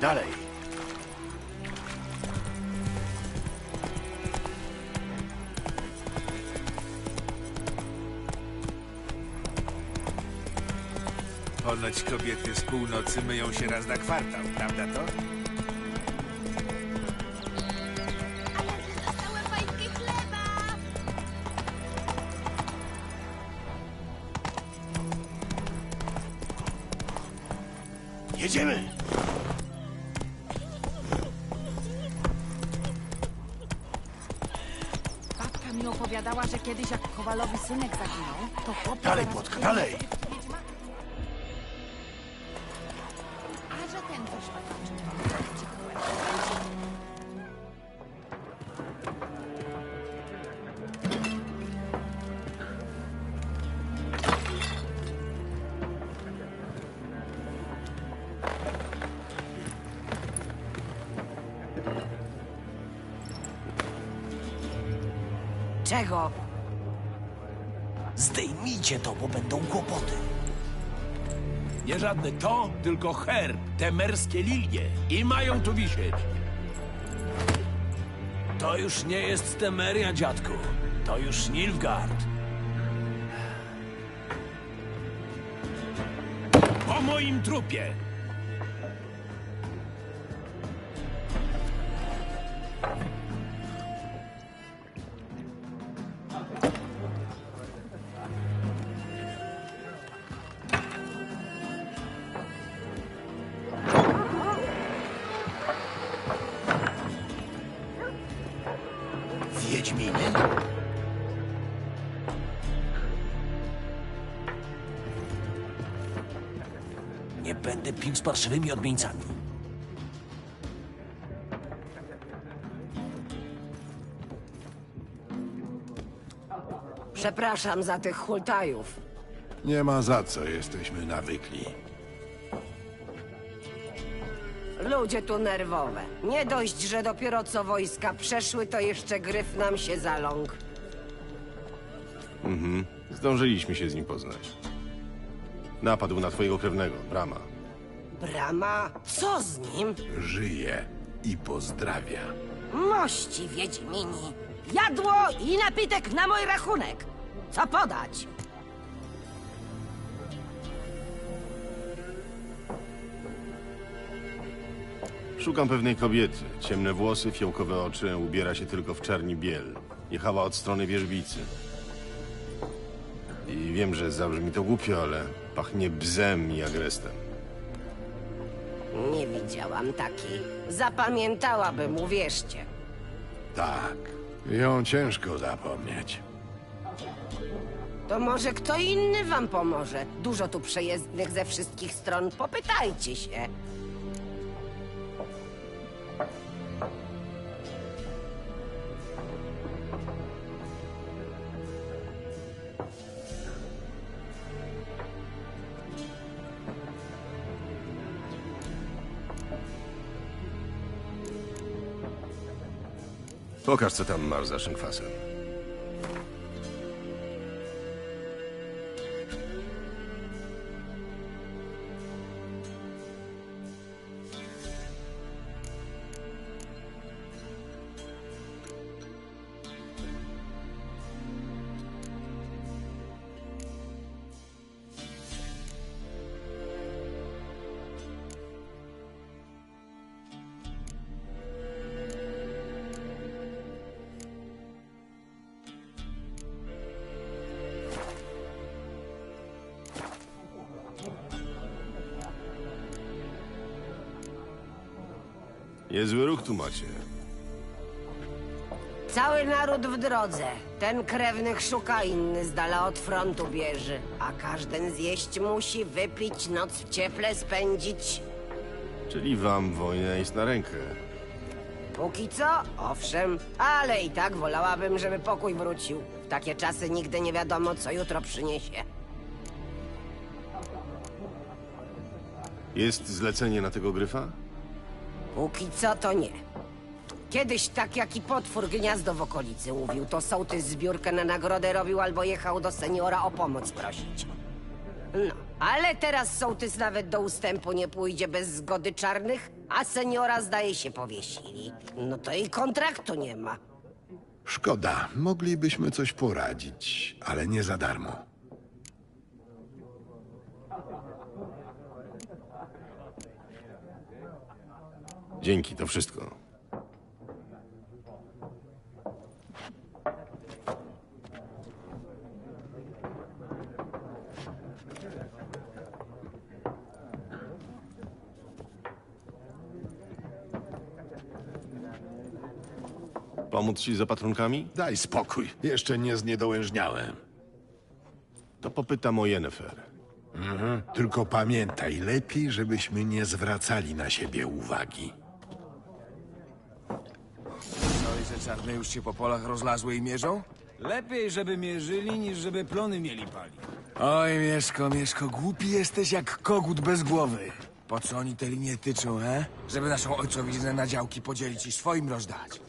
Dalej. Ponoć kobiety z północy myją się raz na kwartał, prawda to? Jedziemy! Opowiadała, że kiedyś jak Kowalowi synek zaginął, to chłop... Dalej, Płotka, dalej. Zdejmijcie to, bo będą kłopoty. Nie żadne to, tylko herb, te merskie lilie. I mają tu wisieć. To już nie jest Temeria, dziadku. To już Nilfgaard. Po moim trupie. Nie będę pił z parszywymi odmieńcami. Przepraszam za tych hultajów. Nie ma za co, jesteśmy nawykli. Ludzie tu nerwowe. Nie dość, że dopiero co wojska przeszły, to jeszcze gryf nam się zaląkł. Zdążyliśmy się z nim poznać. Napadł na twojego krewnego, Brama. Brama, co z nim? Żyje i pozdrawia. Mości Wiedźmini. Jadło i napitek na mój rachunek. Co podać? Szukam pewnej kobiety. Ciemne włosy, fiołkowe oczy, ubiera się tylko w czarni biel. Jechała od strony wierzbicy. I wiem, że zabrzmi to głupio, ale pachnie bzem i agrestem. Nie widziałam takiej. Zapamiętałabym, uwierzcie. Tak. Ją ciężko zapomnieć. To może kto inny wam pomoże. Dużo tu przejezdnych ze wszystkich stron. Popytajcie się. Pokaż, co tam masz za szynkwasem. Niezły ruch tu macie. Cały naród w drodze. Ten krewnych szuka, inny z dala od frontu bierze. A każden zjeść musi, wypić, noc w cieple spędzić. Czyli wam wojna jest na rękę. Póki co, owszem, ale i tak wolałabym, żeby pokój wrócił. W takie czasy nigdy nie wiadomo, co jutro przyniesie. Jest zlecenie na tego gryfa? Póki co to nie. Kiedyś tak jak i potwór gniazdo w okolicy mówił, to sołtys zbiórkę na nagrodę robił albo jechał do seniora o pomoc prosić. No, ale teraz sołtys nawet do ustępu nie pójdzie bez zgody czarnych, a seniora zdaje się powiesili. No to i kontraktu nie ma. Szkoda, moglibyśmy coś poradzić, ale nie za darmo. Dzięki, to wszystko. Pomóc ci z opatrunkami? Daj spokój, jeszcze nie zniedołężniałem. To popytam o Yennefer. Tylko pamiętaj, lepiej, żebyśmy nie zwracali na siebie uwagi. Czarne już się po polach rozlazły i mierzą? Lepiej, żeby mierzyli, niż żeby plony mieli pali. Oj, Mieszko, Mieszko, głupi jesteś jak kogut bez głowy. Po co oni te linie tyczą, he? Żeby naszą ojcowiznę na działki podzielić i swoim rozdać.